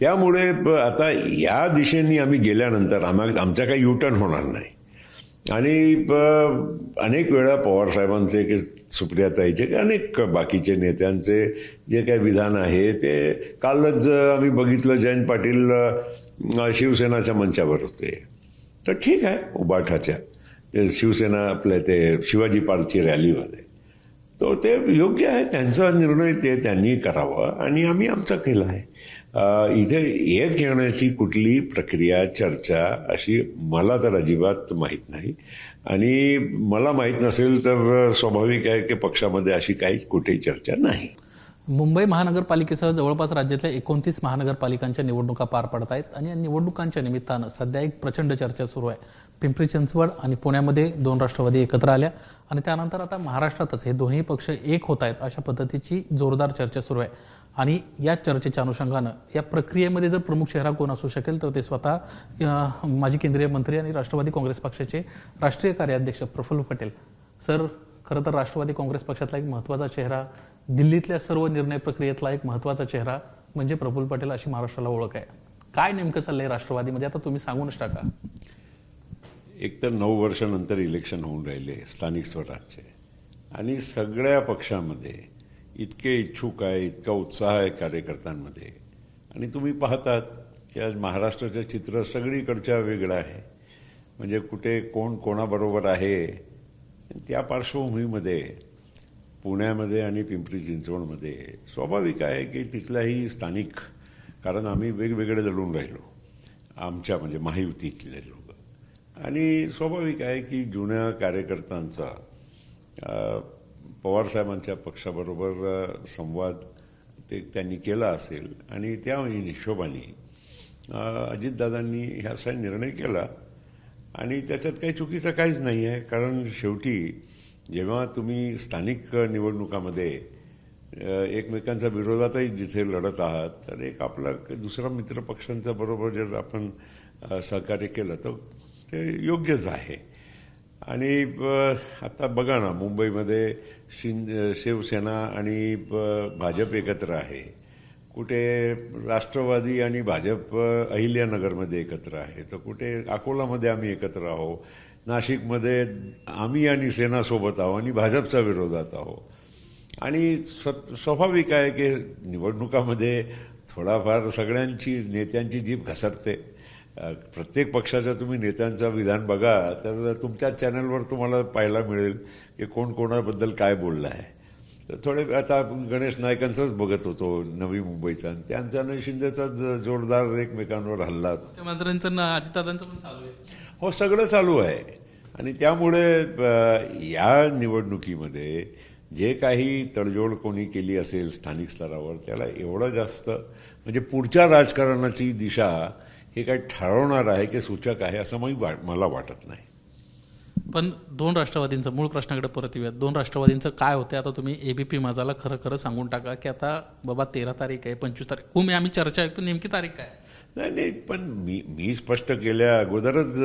त्यामुळे आता या दिशेने आम्ही गेल्यानंतर आम्हा आमचा काही युटर्न होणार नाही. आणि अनेक वेळा पवारसाहेबांचे की सुप्रियाताईचे की अनेक बाकीचे नेत्यांचे जे काही विधान आहे ते कालच आम्ही बघितलं जयंत पाटील शिवसेनाच्या मंचावर होते. तर ठीक आहे उबाठाच्या. ते शिवसेना आपल्या ते शिवाजी पार्कची रॅलीमध्ये. तो ते योग्य आहे त्यांचा निर्णय ते त्यांनी करावा आणि आम्ही आमचा केला आहे. इथे एक घेण्याची कुठली प्रक्रिया चर्चा अशी मला तर अजिबात माहीत नाही. आणि मला माहीत नसेल तर स्वाभाविक आहे की पक्षामध्ये अशी काही कुठेही चर्चा नाही. मुंबई महानगरपालिकेसह जवळपास राज्यातल्या एकोणतीस महानगरपालिकांच्या निवडणुका पार पडत आहेत आणि या निवडणुकांच्या निमित्तानं सध्या एक प्रचंड चर्चा सुरू आहे. पिंपरी चिंचवड आणि पुण्यामध्ये दोन राष्ट्रवादी एकत्र आल्या आणि त्यानंतर आता महाराष्ट्रातच हे दोन्ही पक्ष एक होत आहेत अशा पद्धतीची जोरदार चर्चा सुरू आहे. आणि या चर्चेच्या अनुषंगानं या प्रक्रियेमध्ये जर प्रमुख चेहरा कोण असू शकेल तर ते स्वतः माजी केंद्रीय मंत्री आणि राष्ट्रवादी काँग्रेस पक्षाचे राष्ट्रीय कार्याध्यक्ष प्रफुल्ल पटेल. सर खरं तर राष्ट्रवादी काँग्रेस पक्षातला एक महत्त्वाचा चेहरा दिल्लीतल्या सर्व निर्णय प्रक्रियेतला एक महत्त्वाचा चेहरा म्हणजे प्रफुल्ल पटेल अशी महाराष्ट्राला ओळख आहे. काय नेमकं चाललंय राष्ट्रवादीमध्ये? आता तुम्ही सांगूनच टाका. एक तर नऊ वर्षानंतर इलेक्शन होऊन राहिले स्थानिक स्वराज्य. आणि सगळ्या पक्षामध्ये इतके इच्छुक आहे इतका उत्साह आहे कार्यकर्त्यांमध्ये. आणि तुम्ही पाहतात की आज महाराष्ट्राचं चित्र सगळीकडच्या वेगळं आहे. म्हणजे कुठे कोण कोणाबरोबर आहे त्या पार्श्वभूमीमध्ये पुण्यामध्ये आणि पिंपरी चिंचवडमध्ये. स्वाभाविक आहे की तिथलाही स्थानिक कारण आम्ही वेगवेगळे लढून राहिलो. आमच्या म्हणजे महायुतीतले लोक. आणि स्वाभाविक आहे की जुन्या कार्यकर्त्यांचा पवारसाहेबांच्या पक्षाबरोबर संवाद ते त्यांनी केला असेल आणि त्या हिशोबाने अजितदादांनी ह्या निर्णय केला. आणि त्याच्यात काही चुकीचं काहीच नाही आहे कारण शेवटी जेव्हा तुम्ही स्थानिक निवडणुकामध्ये एकमेकांच्या विरोधातही जिथे लढत आहात तर एक आपला दुसरा मित्रपक्षांच्या बरोबर जर आपण सहकार्य केलं तर ते योग्यच आहे. आणि आता बघा ना मुंबईमध्ये शिंद शिवसेना आणि भाजप एकत्र आहे. कुठे राष्ट्रवादी आणि भाजप अहिल्यानगरमध्ये एकत्र आहे. तर कुठे अकोलामध्ये आम्ही एकत्र आहो नाशिकमध्ये आम्ही आणि सेना सोबत आहो आणि भाजपच्या विरोधात आहो आणि स्व स्वाभाविक आहे की निवडणुकामध्ये थोडाफार सगळ्यांची नेत्यांची जीभ घसरते. प्रत्येक पक्षाच्या तुम्ही नेत्यांचं विधान बघा तर तुमच्या चॅनलवर तुम्हाला पाहायला मिळेल की कोण कोणाबद्दल काय बोललं आहे. तर थोडे आता गणेश नायकांचंच बघत होतो नवी मुंबईचा. आणि त्यांचा आणि शिंदेचा जोरदार एकमेकांवर हल्ला. मुख्यमंत्र्यांचं ना अजितदादांचं पण चालू आहे. हो सगळं चालू आहे. आणि त्यामुळे या निवडणुकीमध्ये जे काही तडजोड कोणी केली असेल स्थानिक स्तरावर त्याला एवढं जास्त म्हणजे पुढच्या राजकारणाची दिशा हे काय ठरवणार आहे की सूचक आहे असं मी वा- मला वाटत नाही. पण दोन राष्ट्रवादींचं मूळ प्रश्नाकडे परत येऊयात. दोन राष्ट्रवादींचं काय होते आता तुम्ही एबीपी माझाला खरं खरं सांगून टाका की आता बाबा तेरा तारीख आहे पंचवीस तारीख. हो मी आम्ही चर्चा ऐकतो नेमकी तारीख काय नाही नाही पण मी मी स्पष्ट केल्या अगोदरच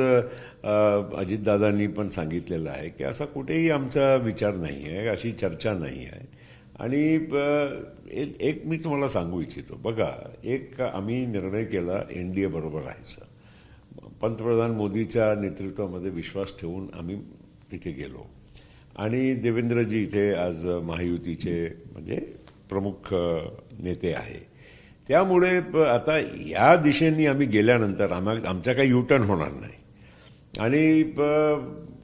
अजितदादांनी पण सांगितलेलं आहे की असा कुठेही आमचा विचार नाही आहे अशी चर्चा नाही आहे. आणि एक एक मी तुम्हाला सांगू इच्छितो. बघा एक आम्ही निर्णय केला एन डी ए बरोबर राहायचं. पंतप्रधान मोदीच्या नेतृत्वामध्ये विश्वास ठेवून आम्ही तिथे गेलो. आणि देवेंद्रजी इथे आज महायुतीचे म्हणजे प्रमुख नेते आहे. त्यामुळे आता या दिशेने आम्ही गेल्यानंतर आम्हा आमचा काही युटर्न होणार नाही. आणि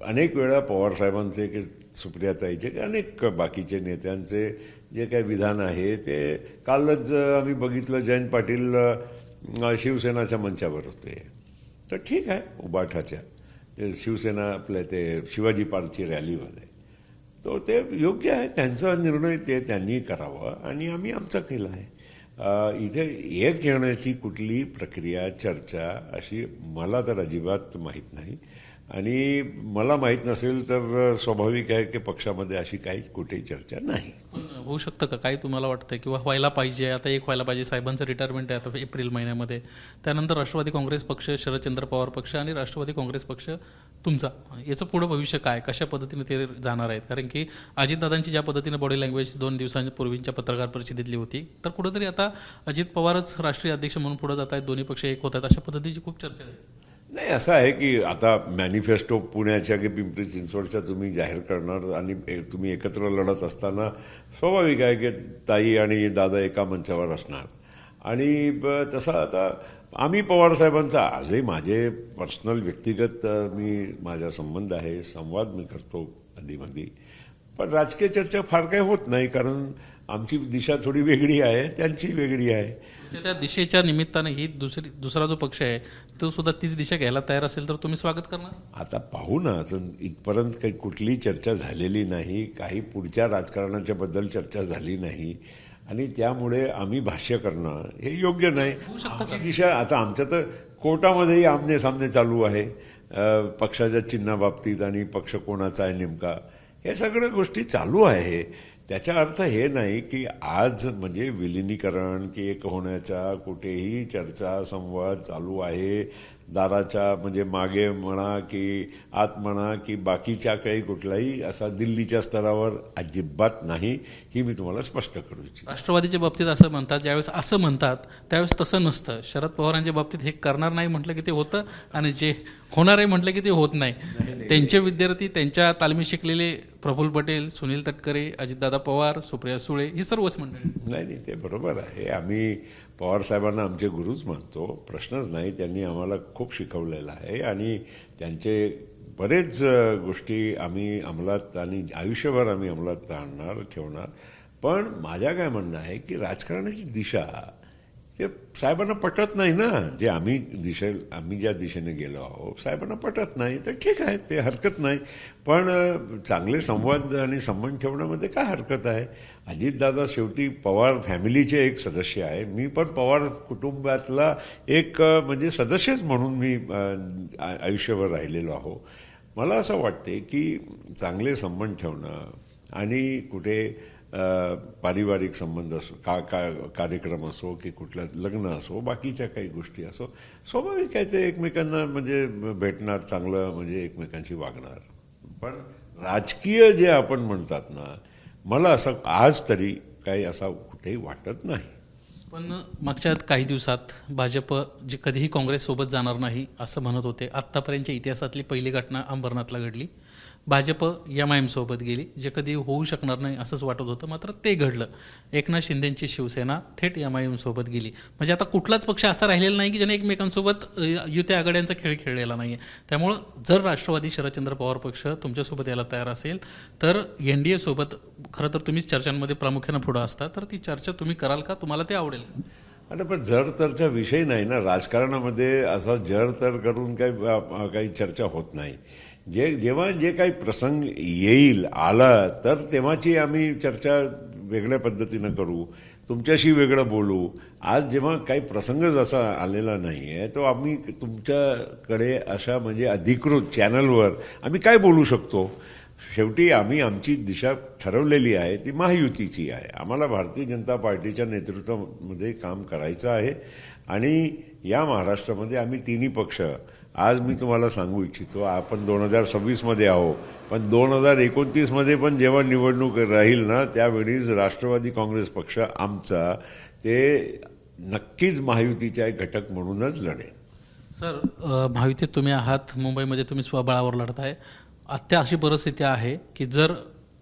अनेक वेळा पवारसाहेबांचे की सुप्रियाताईचे की अनेक बाकीचे नेत्यांचे जे काही विधान आहे ते कालच आम्ही बघितलं जयंत पाटील शिवसेनाच्या मंचावर होते. तर ठीक आहे. उबाठाच्या. ते शिवसेना आपल्या ते शिवाजी पार्कची रॅलीमध्ये. तो ते योग्य आहे. त्यांचा निर्णय ते त्यांनी करावा आणि आम्ही आमचा केला आहे. इथे एक येण्याची कुठली प्रक्रिया चर्चा अशी मला तर अजिबात माहीत नाही. आणि मला माहीत नसेल तर स्वाभाविक आहे की पक्षामध्ये अशी काही कुठेही चर्चा नाही. होऊ शकतं का? काय तुम्हाला वाटतं किंवा व्हायला पाहिजे आता एक व्हायला पाहिजे साहेबांचं रिटायरमेंट आहे आता एप्रिल महिन्यामध्ये. त्यानंतर राष्ट्रवादी काँग्रेस पक्ष शरदचंद्र पवार पक्ष आणि राष्ट्रवादी काँग्रेस पक्ष तुमचा. याचं पुढं भविष्य काय? कशा पद्धतीने ते जाणार आहेत? कारण की अजितदादांची ज्या पद्धतीने बॉडी लँग्वेज दोन दिवसांपूर्वींच्या पत्रकार परिषदेतली होती तर कुठंतरी आता अजित पवारच राष्ट्रीय अध्यक्ष म्हणून पुढे जात आहेत दोन्ही पक्ष एक होत आहेत अशा पद्धतीची खूप चर्चा आहे. नाही असं आहे की आता मॅनिफेस्टो पुण्याच्या की पिंपरी चिंचवडच्या तुम्ही जाहीर करणार आणि तुम्ही एकत्र लढत असताना स्वाभाविक आहे की ताई आणि दादा एका मंचावर असणार. आणि ब- तसं आता आम्ही पवारसाहेबांचा आजही माझे पर्सनल व्यक्तिगत मी माझा संबंध आहे संवाद मी करतो अधीमधी पण राजकीय चर्चा फार काही होत नाही कारण आमची दिशा थोडी वेगळी आहे त्यांची वेगळी आहे. म्हणजे त्या दिशेच्या निमित्ताने ही दुसरी दुसरा जो पक्ष आहे तो सुद्धा तीच दिशा घ्यायला तयार असेल तर तुम्ही स्वागत करणार? आता पाहू ना तर इथपर्यंत काही कुठलीही चर्चा झालेली नाही काही पुढच्या राजकारणाच्या बद्दल चर्चा झाली नाही. आणि त्यामुळे आम्ही भाष्य करणं हे योग्य नाही. आमची दिशा आता आमच्या तर कोर्टामध्येही आमने सामने चालू आहे. पक्षाच्या चिन्हाबाबतीत आणि पक्ष कोणाचा आहे नेमका हे सगळ्या गोष्टी चालू आहे. त्याचा अर्थ हे नाही की आज म्हणजे विलिनीकरण की एक होण्याचा कुठेही चर्चा संवाद चालू आहे. दाराच्या म्हणजे मागे म्हणा की आत म्हणा की बाकीच्या काही कुठलाही असा दिल्लीच्या स्तरावर अजिबात नाही ही मी तुम्हाला स्पष्ट करू इच्छितो. राष्ट्रवादीच्या बाबतीत असं म्हणतात ज्यावेळेस असं म्हणतात त्यावेळेस तसं नसतं. शरद पवारांच्या बाबतीत हे करणार नाही म्हटलं की ते होतं आणि जे होणार आहे म्हटलं की ते होत नाही. त्यांचे विद्यार्थी त्यांच्या तालमी शिकलेले प्रफुल्ल पटेल सुनील तटकरे अजितदादा पवार सुप्रिया सुळे ही सर्वच मंडळी. नाही नाही ते बरोबर आहे. आम्ही पवार साहेबांना आमचे गुरुच मानतो प्रश्नच नाही त्यांनी आम्हाला खूप शिकवलेला आहे. आणि त्यांचे बरेच गोष्टी आम्ही अंमलात आणि आयुष्यभर आम्ही अंमलात आणणार ठेवणार. पण माझ्या काय म्हणणं आहे की राजकारणाची दिशा ते साहेबांना पटत नाही ना. जे आम्ही दिशे आम्ही ज्या दिशेने गेलो आहोत साहेबांना पटत नाही. तर ठीक आहे ते हरकत नाही. पण चांगले संवाद आणि संबंध ठेवण्यामध्ये काय हरकत आहे? अजितदादा शेवटी पवार फॅमिलीचे एक सदस्य आहे. मी पण पवार कुटुंबातला एक म्हणजे सदस्यच म्हणून मी आयुष्यभर राहिलेलो आहो. मला असं वाटते की चांगले संबंध ठेवणं आणि कुठे पारिवारिक संबंध असो का का कार्यक्रम असो की कुठलं लग्न असो बाकीच्या काही गोष्टी असो स्वाभाविक आहे ते एकमेकांना म्हणजे भेटणार चांगलं म्हणजे एकमेकांशी वागणार. पण राजकीय जे आपण म्हणतात ना मला असं आज तरी काही असा कुठेही वाटत नाही. पण मागच्या काही दिवसात भाजप जे कधीही काँग्रेससोबत जाणार नाही असं म्हणत होते. आत्तापर्यंतच्या इतिहासातली पहिली घटना अंबरनाथला घडली. भाजप एम आय गेली जे कधी होऊ शकणार नाही असंच वाटत होतं मात्र ते घडलं. एकनाथ शिंदेंची शिवसेना थेट एम आय गेली. म्हणजे आता कुठलाच पक्ष असा राहिलेला नाही की ज्याने एकमेकांसोबत युत्या युती आघाड्यांचा खेळ खेळलेला नाही आहे त्यामुळं जर राष्ट्रवादी शरदचंद्र पवार पक्ष तुमच्यासोबत यायला तयार असेल तर एन डी एसोबत खरं तर तुम्हीच चर्चांमध्ये प्रामुख्यानं पुढं असता तर ती चर्चा तुम्ही कराल का? तुम्हाला ते आवडेल. अरे पण जर तरचा विषय नाही ना राजकारणामध्ये असा जर तर करून काही काही चर्चा होत नाही. जे जेव्हा जे काही प्रसंग येईल आला तर तेव्हाची आम्ही चर्चा वेगळ्या पद्धतीनं करू तुमच्याशी वेगळं बोलू. आज जेव्हा काही प्रसंग जसा आलेला नाही आहे तो आम्ही तुमच्याकडे अशा म्हणजे अधिकृत चॅनलवर आम्ही काय बोलू शकतो? शेवटी आम्ही आमची दिशा ठरवलेली आहे ती महायुतीची आहे. आम्हाला भारतीय जनता पार्टीच्या नेतृत्वामध्ये काम करायचं आहे आणि या महाराष्ट्रामध्ये आम्ही तिन्ही पक्ष आज मी तुम्हाला सांगू इच्छितो आपण दोन हजार सव्वीसमध्ये आहो पण दोन हजार एकोणतीसमध्ये पण जेव्हा निवडणूक राहील ना त्यावेळीच राष्ट्रवादी काँग्रेस पक्ष आमचा ते नक्कीच महायुतीच्या एक घटक म्हणूनच लढेल. सर महायुतीत तुम्ही आहात मुंबईमध्ये तुम्ही स्वबळावर लढत आहे आत्ता अशी परिस्थिती आहे की जर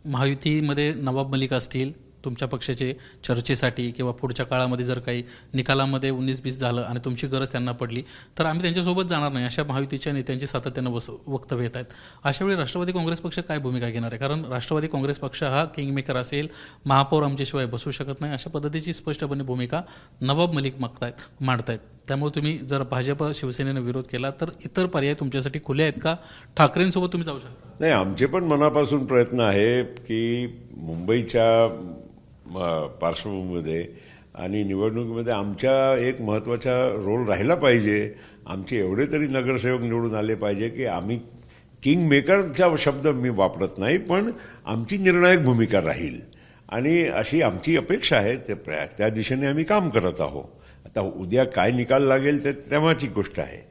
महायुतीमध्ये नवाब मलिक असतील तुमच्या पक्षाचे चर्चेसाठी किंवा पुढच्या काळामध्ये जर काही निकालामध्ये उन्नीस बीस झालं आणि तुमची गरज त्यांना पडली तर आम्ही त्यांच्यासोबत जाणार नाही अशा महायुतीच्या नेत्यांची सातत्यानं बस वक्तव्य येत आहेत. अशावेळी राष्ट्रवादी काँग्रेस पक्ष काय भूमिका घेणार आहे? कारण राष्ट्रवादी काँग्रेस पक्ष हा किंगमेकर असेल महापौर आमच्याशिवाय बसू शकत नाही अशा पद्धतीची स्पष्टपणे भूमिका नवाब मलिक मागतायत मांडतायत. त्यामुळे तुम्ही जर भाजप शिवसेनेनं विरोध केला तर इतर पर्याय तुमच्यासाठी खुले आहेत का? ठाकरेंसोबत तुम्ही जाऊ शकता. नाही आमचे पण मनापासून प्रयत्न आहे की मुंबईच्या पार्श्वभूमीमध्ये आणि निवडणुकीमध्ये आमच्या एक महत्त्वाचा रोल राहिला पाहिजे. आमचे एवढे तरी नगरसेवक निवडून आले पाहिजे की आम्ही किंग मेकरचा शब्द मी वापरत नाही पण आमची निर्णायक भूमिका राहील. आणि अशी आमची अपेक्षा आहे ते प्र- त्या दिशेने आम्ही काम करत आहोत. आता उद्या काय निकाल लागेल ते तेव्हाची गोष्ट आहे.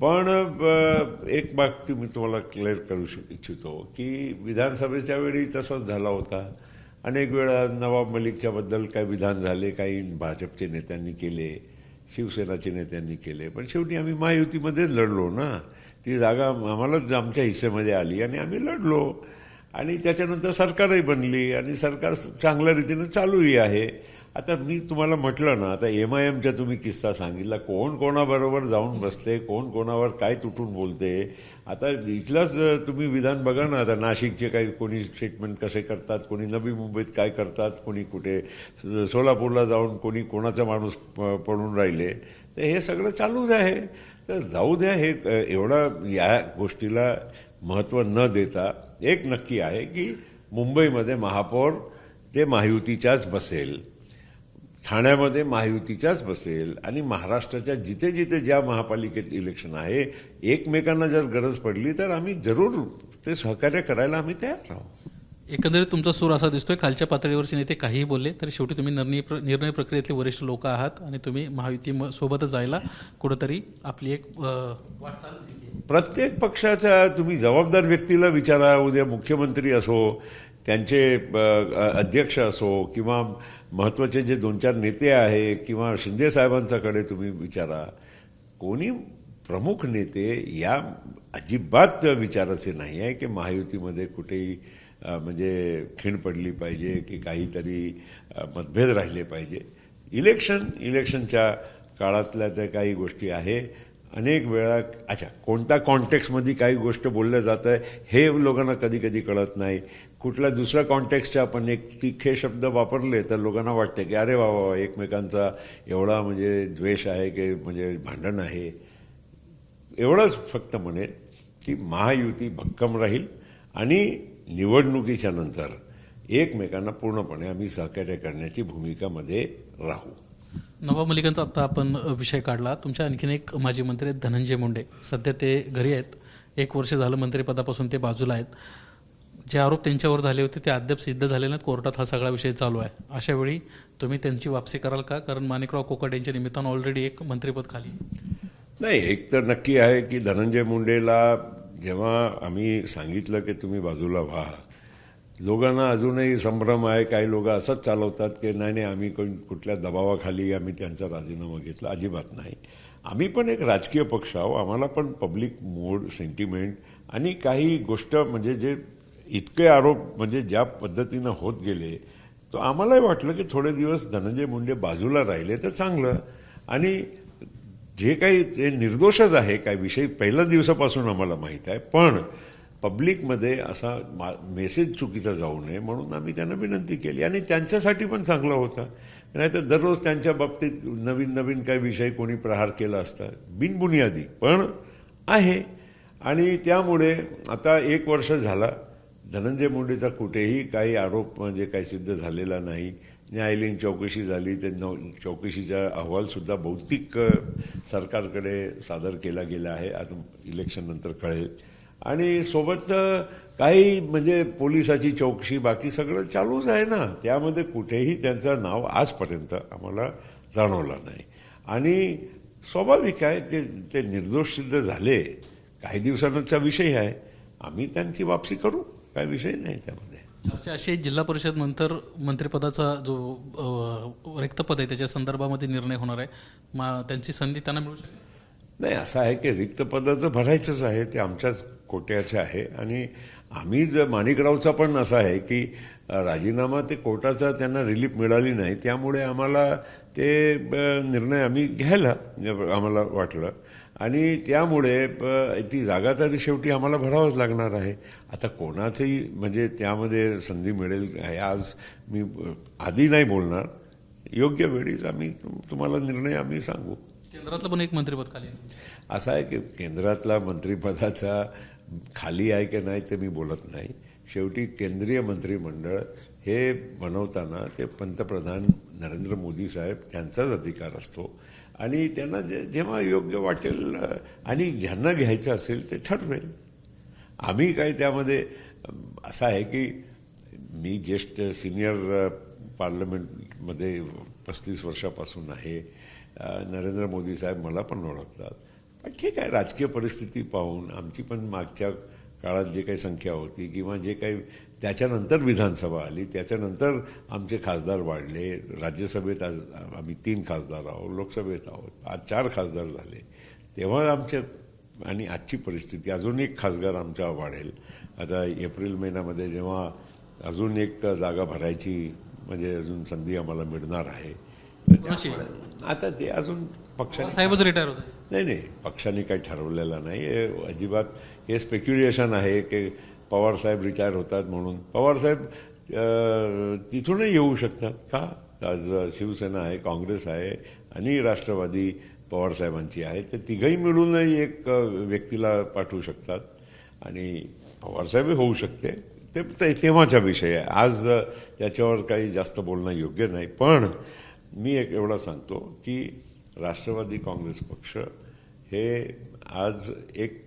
पण एक बाबती मी तुम्हाला क्लिअर करू श- इच्छितो की विधानसभेच्या वेळी तसंच झाला होता. अनेक वेळा नवाब मलिकच्याबद्दल काही विधान झाले काही भाजपचे नेत्यांनी केले शिवसेनाचे नेत्यांनी केले. पण शेवटी आम्ही महायुतीमध्येच लढलो ना. ती जागा आम्हालाच आमच्या हिस्सेमध्ये आली आणि आम्ही लढलो. आणि त्याच्यानंतर सरकारही बनली आणि सरकार चांगल्या रीतीनं चालूही आहे. आता मी तुम्हाला म्हटलं ना आता एम आय एमचा तुम्ही किस्सा सांगितला कोण कोणाबरोबर जाऊन बसते कोण कोणावर काय तुटून बोलते आता इथलंच तुम्ही विधान बघा ना आता नाशिकचे काही कोणी स्टेटमेंट कसे करतात कोणी नवी मुंबईत काय करतात कोणी कुठे सोलापूरला जाऊन कोणी कोणाचा माणूस प- पडून राहिले तर हे सगळं चालूच आहे. तर जाऊ द्या हे एवढा या गोष्टीला महत्त्व न देता एक नक्की आहे की मुंबईमध्ये महापौर ते महायुतीच्याच बसेल. ठाण्यामध्ये महायुतीच्याच बसेल आणि महाराष्ट्राच्या जिथे जिथे ज्या महापालिकेत इलेक्शन आहे एकमेकांना जर गरज पडली तर आम्ही जरूर ते सहकार्य करायला आम्ही तयार आहोत. एकंदरीत तुमचा सूर असा दिसतोय. खालच्या पातळीवरचे नेते काहीही बोलले तरी शेवटी तुम्ही निर्णय प्र- निर्णय प्रक्रियेतले वरिष्ठ लोक आहात आणि तुम्ही महायुती सोबतच जायला कुठंतरी आपली एक वाटचाल प्रत्येक पक्षाच्या तुम्ही जबाबदार व्यक्तीला विचारा उद्या मुख्यमंत्री असो त्यांचे अध्यक्ष असो किंवा महत्त्वाचे जे दोन चार नेते आहे किंवा शिंदे साहेबांच्याकडे तुम्ही विचारा कोणी प्रमुख नेते या अजिबात विचाराचे नाही आहे की महायुतीमध्ये कुठेही म्हणजे खीण पडली पाहिजे की काहीतरी मतभेद राहिले पाहिजे. इलेक्शन इलेक्शनच्या काळातल्या ज्या काही गोष्टी आहे. अनेक वेळा अच्छा कोणत्या कॉन्टेक्समध्ये काही गोष्ट बोललं जातं हे लोकांना कधी कधी कळत नाही. कुठल्या दुसऱ्या कॉन्टेक्सचे आपण एक तिखे शब्द वापरले तर लोकांना वाटते की अरे वा वा एकमेकांचा एवढा म्हणजे द्वेष आहे की म्हणजे भांडण आहे. एवढंच फक्त म्हणेल की महायुती भक्कम राहील आणि निवडणुकीच्या नंतर एकमेकांना पूर्णपणे आम्ही सहकार्य करण्याची भूमिकामध्ये राहू. नवाब मलिकांचा आता आपण विषय काढला. तुमच्या आणखीन एक माजी मंत्री आहेत धनंजय मुंडे. सध्या ते घरी आहेत. एक वर्ष झालं मंत्रिपदापासून ते बाजूला आहेत. जे आरोप त्यांच्यावर झाले होते ते अद्याप सिद्ध झाले नाहीत. कोर्टात हा सगळा विषय चालू आहे. अशा वेळी तुम्ही त्यांची वापसी कराल का? कारण माणिकराव कोकट यांच्या निमित्तानं ऑलरेडी एक मंत्रिपद खाली नाही एक तर नक्की आहे की धनंजय मुंडेला जेव्हा आम्ही सांगितलं की तुम्ही बाजूला व्हा लोकांना अजूनही संभ्रम आहे काही लोक असंच चालवतात की नाही नाही आम्ही कोण कुठल्या दबावाखाली आम्ही त्यांचा राजीनामा घेतला. अजिबात नाही. आम्ही पण एक राजकीय पक्ष आहो आम्हाला पण पब्लिक मूड सेंटिमेंट आणि काही गोष्ट म्हणजे जे इतके आरोप म्हणजे ज्या पद्धतीनं होत गेले तो आम्हालाही वाटलं की थोडे दिवस धनंजय मुंडे बाजूला राहिले तर चांगलं. आणि जे काही ते निर्दोषच आहे काय विषय पहिल्या दिवसापासून आम्हाला माहीत आहे पण पब्लिकमध्ये असा मा मेसेज चुकीचा जाऊ नये म्हणून आम्ही त्यांना विनंती केली. आणि त्यांच्यासाठी पण चांगला होता. नाहीतर दररोज त्यांच्या बाबतीत नवीन नवीन काही विषय कोणी प्रहार केला असता बिनबुनियादी पण आहे. आणि त्यामुळे आता एक वर्ष झाला धनंजय मुंडेचा कुठेही काही आरोप म्हणजे काही सिद्ध झालेला नाही. न्यायालयीन चौकशी झाली ते नव चौकशीचा अहवालसुद्धा बहुतेक सरकारकडे सादर केला गेला आहे. आता इलेक्शननंतर कळेल. आणि सोबत काही म्हणजे पोलिसाची चौकशी बाकी सगळं चालूच आहे ना. त्यामध्ये कुठेही त्यांचं नाव आजपर्यंत आम्हाला जाणवलं नाही. आणि स्वाभाविक आहे की ते निर्दोष सिद्ध झाले. काही दिवसांचा विषय आहे. आम्ही त्यांची वापसी करू. काय विषय नाही त्यामध्ये. चर्चा अशी आहे, जिल्हा परिषद नंतर मंत्रिपदाचा जो रिक्त पद आहे त्याच्या संदर्भामध्ये निर्णय होणार आहे. मा त्यांची संधी त्यांना मिळू शकेल? नाही असं आहे की रिक्त पदाचं भरायचंच आहे ते आमच्याच कोट्याचे आहे. आणि आम्ही जर माणिकरावचा पण असा आहे की राजीनामा ते कोर्टाचा त्यांना रिलीफ मिळाली नाही त्यामुळे आम्हाला ते निर्णय आम्ही घ्यायला आम्हाला वाटलं. आणि त्यामुळे अ, ती जागा तरी शेवटी आम्हाला भरावंच लागणार आहे. आता कोणाचंही म्हणजे त्यामध्ये संधी मिळेल हे आज मी आधी नाही बोलणार. योग्य वेळीच आम्ही तुम- तुम्हाला निर्णय आम्ही सांगू. केंद्रातलं पण एक मंत्रिपद खाली. असं आहे की केंद्रातला मंत्रिपदाचा खाली आहे की नाही ते मी बोलत नाही. शेवटी केंद्रीय मंत्रिमंडळ हे बनवताना ते पंतप्रधान नरेंद्र मोदी साहेब त्यांचाच अधिकार असतो. आणि त्यांना जे जेव्हा योग्य वाटेल आणि ज्यांना घ्यायचं असेल ते ठरवेल. आम्ही काय त्यामध्ये असं आहे की मी ज्येष्ठ सिनियर पार्लमेंटमध्ये पस्तीस वर्षापासून आहे. नरेंद्र मोदी साहेब मला पण ओळखतात. पण ठीक आहे राजकीय परिस्थिती पाहून आमची पण मागच्या काळात जे काही संख्या होती किंवा जे काही त्याच्यानंतर विधानसभा आली. त्याच्यानंतर आमचे खासदार वाढले. राज्यसभेत आज आम्ही तीन खासदार आहोत लोकसभेत आहोत. आज चार खासदार झाले. तेव्हा आमच्या आणि आजची परिस्थिती अजून एक खासदार आमचा वाढेल. आता एप्रिल महिन्यामध्ये जेव्हा अजून एक जागा भरायची म्हणजे अजून संधी आम्हाला मिळणार आहे. आता ते अजून पक्षाने साहेबच रिटायर होते नाही नाही. पक्षाने काही ठरवलेलं नाही. हे अजिबात हे स्पेक्युलेशन आहे की पवारसाहेब रिटायर होतात म्हणून. पवारसाहेब तिथूनही येऊ शकतात का? आज शिवसेना आहे काँग्रेस आहे आणि राष्ट्रवादी पवारसाहेबांची आहे तर तिघही मिळूनही एक व्यक्तीला पाठवू शकतात. आणि पवारसाहेबही होऊ शकते. ते ते तेव्हाचा विषय आहे. आज त्याच्यावर काही जास्त बोलणं योग्य नाही. पण मी एक एवढा सांगतो की राष्ट्रवादी काँग्रेस पक्ष हे आज एक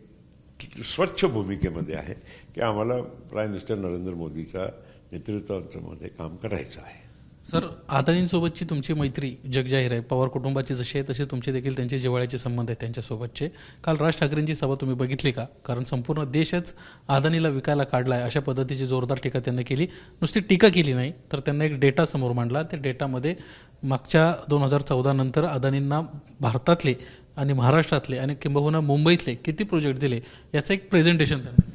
स्वच्छ भूमिकेमध्ये आहे की आम्हाला प्राईम मिनिस्टर नरेंद्र मोदीच्या नेतृत्वामध्ये काम करायचं आहे. सर आदानींसोबतची तुमची मैत्री जगजाहीर आहे. पवार कुटुंबाची जशी आहे तसे तुमचे देखील त्यांचे जिव्हाळ्याचे संबंध आहेत त्यांच्यासोबतचे. काल राज ठाकरेंची सभा तुम्ही बघितली का? कारण संपूर्ण देशच आदानीला विकायला काढला आहे अशा पद्धतीची जोरदार टीका त्यांनी केली. नुसती टीका केली नाही तर त्यांना एक डेटा समोर मांडला. त्या डेटामध्ये मागच्या दोन हजार चौदानंतर अदानींना भारतातले आणि महाराष्ट्रातले आणि किंबहुना मुंबईतले किती प्रोजेक्ट दिले याचं एक प्रेझेंटेशन त्यांना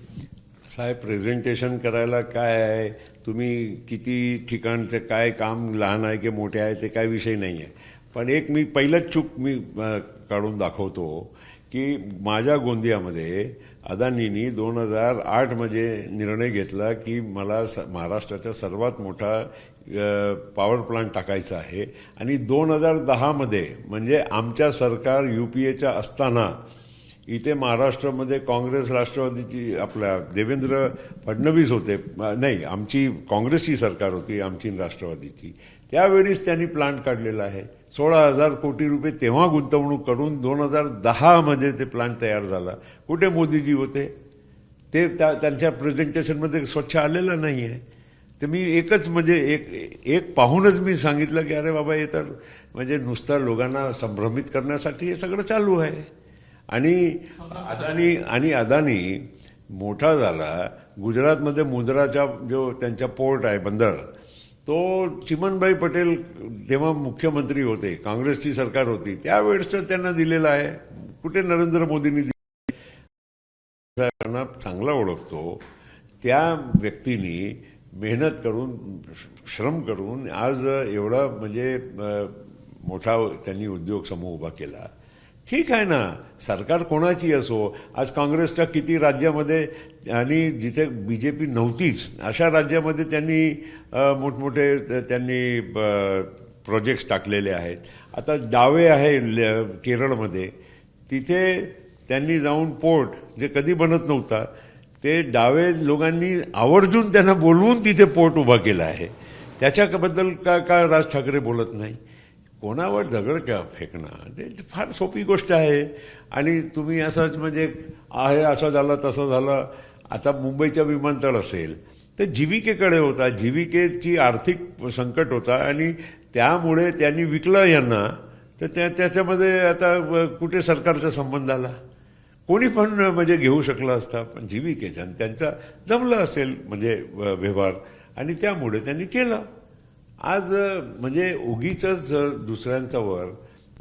साहेब प्रेझेंटेशन करायला काय आहे? तुम्ही किती ठिकाणचं काय काम लहान आहे की मोठे आहे ते काय विषय नाही आहे पण एक मी पहिलंच चूक मी काढून दाखवतो की माझ्या गोंदियामध्ये अदानीनी दोन हजार आठमध्ये निर्णय घेतला की मला स महाराष्ट्राचा सर्वात मोठा पॉवर प्लांट टाकायचा आहे. आणि दोन हजार दहामध्ये म्हणजे आमच्या सरकार यू पी एच्या असताना इथे महाराष्ट्रामध्ये काँग्रेस राष्ट्रवादीची आपल्या देवेंद्र फडणवीस होते. नाही आमची काँग्रेसची सरकार होती आमची राष्ट्रवादीची. त्यावेळीच त्यांनी प्लांट काढलेला आहे. सोळा हजार कोटी रुपये तेव्हा गुंतवणूक करून दोन हजार दहामध्ये ते प्लांट तयार झाला. कुठे मोदीजी होते? ते त्या त्यांच्या प्रेझेंटेशनमध्ये स्वच्छ आलेलं नाही आहे तर मी एकच म्हणजे एक एक पाहूनच मी सांगितलं की अरे बाबा हे तर म्हणजे नुसतं लोकांना संभ्रमित करण्यासाठी हे सगळं चालू आहे. आणि अदानी आणि अदानी मोठा झाला. गुजरातमध्ये मुंद्राचा जो त्यांचा पोर्ट आहे बंदर तो चिमनभाई पटेल तेव्हा मुख्यमंत्री होते काँग्रेसची सरकार होती त्यावेळेस तर त्यांना दिलेला आहे. कुठे नरेंद्र मोदींनी दिले चांगला ओळखतो. त्या व्यक्तीने मेहनत करून श्रम करून आज एवढा म्हणजे मोठा त्यांनी उद्योग समूह उभा केला. ठीक आहे ना? सरकार कोणाची असो आज काँग्रेसच्या किती राज्यामध्ये आणि जिथे बी जे पी नव्हतीच अशा राज्यामध्ये त्यांनी मोठमोठे त्यांनी प्रोजेक्ट्स टाकलेले आहेत. आता डावे आहे ल- केरळमध्ये तिथे त्यांनी जाऊन पोर्ट जे कधी बनत नव्हता ते डावे लोकांनी आवर्जून त्यांना बोलवून तिथे पोर्ट उभा केला आहे. त्याच्याबद्दल का का राज ठाकरे बोलत नाही? कोणावर दगड का फेकणं ते फार सोपी गोष्ट आहे. आणि तुम्ही असंच म्हणजे आहे असं झालं तसं झालं आता मुंबईच्या विमानतळ असेल तर जीविकेकडे होता. जीविकेची आर्थिक संकट होता आणि त्यामुळे त्यांनी विकलं यांना. तर त्या त्याच्यामध्ये आता कुठे सरकारचा संबंध आला? कोणी पण म्हणजे घेऊ शकला असता पण जीविकेच्या आणि त्यांचा जमलं असेल म्हणजे व्यवहार. आणि त्यामुळे त्यांनी केलं. आज म्हणजे उगीच दुसऱ्यांचा वर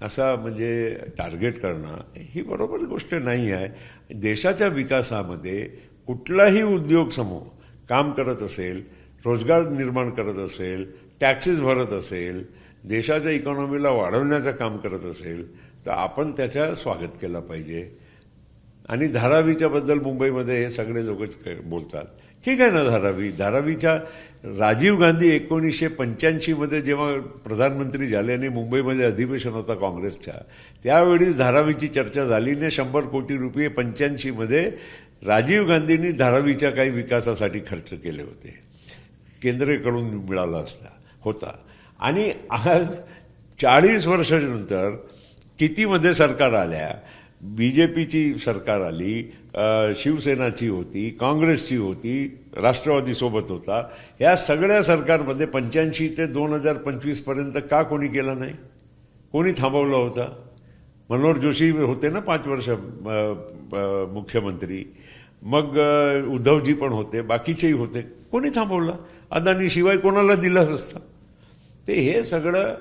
असा म्हणजे टार्गेट करणं ही बरोबर गोष्ट नाही आहे. देशाच्या विकासामध्ये कुठलाही उद्योग समूह काम करत असेल रोजगार निर्माण करत असेल टॅक्सेस भरत असेल देशाच्या इकॉनॉमीला वाढवण्याचं काम करत असेल तर आपण त्याच्या स्वागत केलं पाहिजे. आणि धारावीच्याबद्दल मुंबईमध्ये हे सगळे लोक बोलतात. ठीक आहे ना धारावी? धारावीच्या राजीव गांधी एकोणीसशे पंच्याऐंशीमध्ये जेव्हा प्रधानमंत्री झाले आणि मुंबईमध्ये अधिवेशन होता काँग्रेसच्या त्यावेळीच धारावीची चर्चा झाली ने शंभर कोटी रुपये पंच्याऐंशीमध्ये राजीव गांधींनी धारावीच्या काही विकासासाठी खर्च केले होते. केंद्रेकडून मिळाला असता होता. आणि आज चाळीस वर्षानंतर कितीमध्ये सरकार आल्या? बी जे पीची सरकार आली शिवसेनाची होती काँग्रेसची होती राष्ट्रवादीसोबत होता या सगळ्या सरकारमध्ये पंच्याऐंशी ते दोन हजार पंचवीसपर्यंत का कोणी केलं नाही? कोणी थांबवलं होता? मनोहर जोशी होते ना पाच वर्ष मुख्यमंत्री. मग उद्धवजी पण होते बाकीचेही होते. कोणी थांबवलं? अदानी शिवाय कोणाला दिलं असतं ते हे सगळं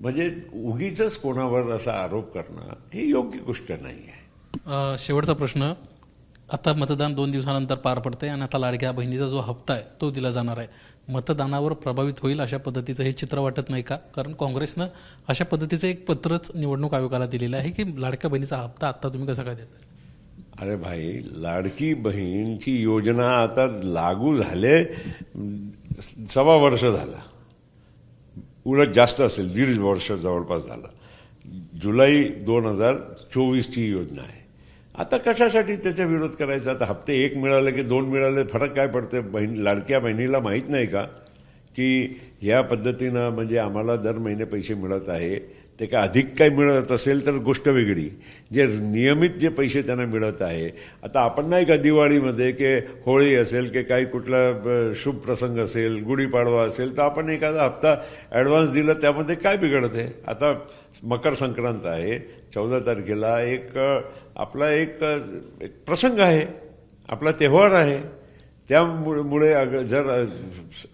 म्हणजे उगीच कोणावर असा आरोप करणं ही योग्य गोष्ट नाही आहे शेवटचा प्रश्न. आता मतदान दोन दिवसानंतर पार पडतंय आणि आता लाडक्या बहिणीचा जो हप्ता आहे तो दिला जाणार आहे. मतदानावर प्रभावित होईल अशा पद्धतीचं हे चित्र वाटत नाही का? कारण काँग्रेसनं अशा पद्धतीचं एक पत्रच निवडणूक आयोगाला दिलेलं आहे की लाडक्या बहिणीचा हप्ता आता तुम्ही कसा काय देता अरे भाई लाडकी बहीणची योजना आता लागू झाले सव्वा वर्ष झालं. उलट जास्त असेल दीड वर्ष जवळपास झालं. जुलै दोन हजार चोवीसची योजना आहे. आता कशासाठी त्याचा विरोध करायचा? आता हप्ते एक मिळाले की दोन मिळाले फरक काय पडते बहीण लाडक्या बहिणीला माहीत नाही का? की ह्या पद्धतीनं म्हणजे आम्हाला दर महिने पैसे मिळत आहे. ते काय अधिक काय मिळत असेल तर गोष्ट वेगळी. जे नियमित जे पैसे त्यांना मिळत आहे आता आपण नाही का दिवाळीमध्ये की होळी असेल की काही कुठला शुभ प्रसंग असेल गुढीपाडवा असेल तर आपण एखादा हप्ता ॲडव्हान्स दिला त्यामध्ये काय बिघडत आहे? आता मकर संक्रांत आहे चौदा तारखेला एक आपला एक एक प्रसंग आहे आपला तेव्हार आहे. त्यामुळे मुळे अग जर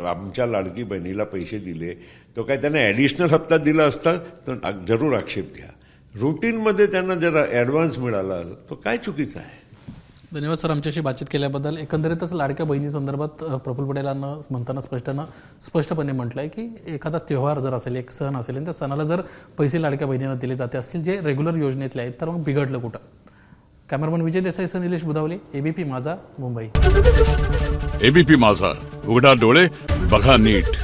आमच्या लाडकी बहिणीला पैसे दिले तो काय त्यांना ॲडिशनल हप्ता दिला असता तर जरूर आक्षेप घ्या. रुटीनमध्ये त्यांना जर ॲडव्हान्स मिळाला तो काय चुकीचं आहे? धन्यवाद सर. आमच्याशी बातचीत केल्याबद्दल एकंदरीतच लाडक्या बहिणी संदर्भात प्रफुल्ल पटेलांना म्हणताना स्पष्टनं स्पष्टपणे म्हटलं आहे की एखादा त्योहार जर असेल एक सण असेल आणि त्या सणाला जर पैसे लाडक्या बहिणींना दिले जाते असतील जे रेग्युलर योजनेतले आहेत तर मग बिघडलं कुठं? कॅमेरामन विजय देसाईसह निलेश बुधावले एबीपी माझा मुंबई. एबीपी माझा उघडा डोळे बघा नीट.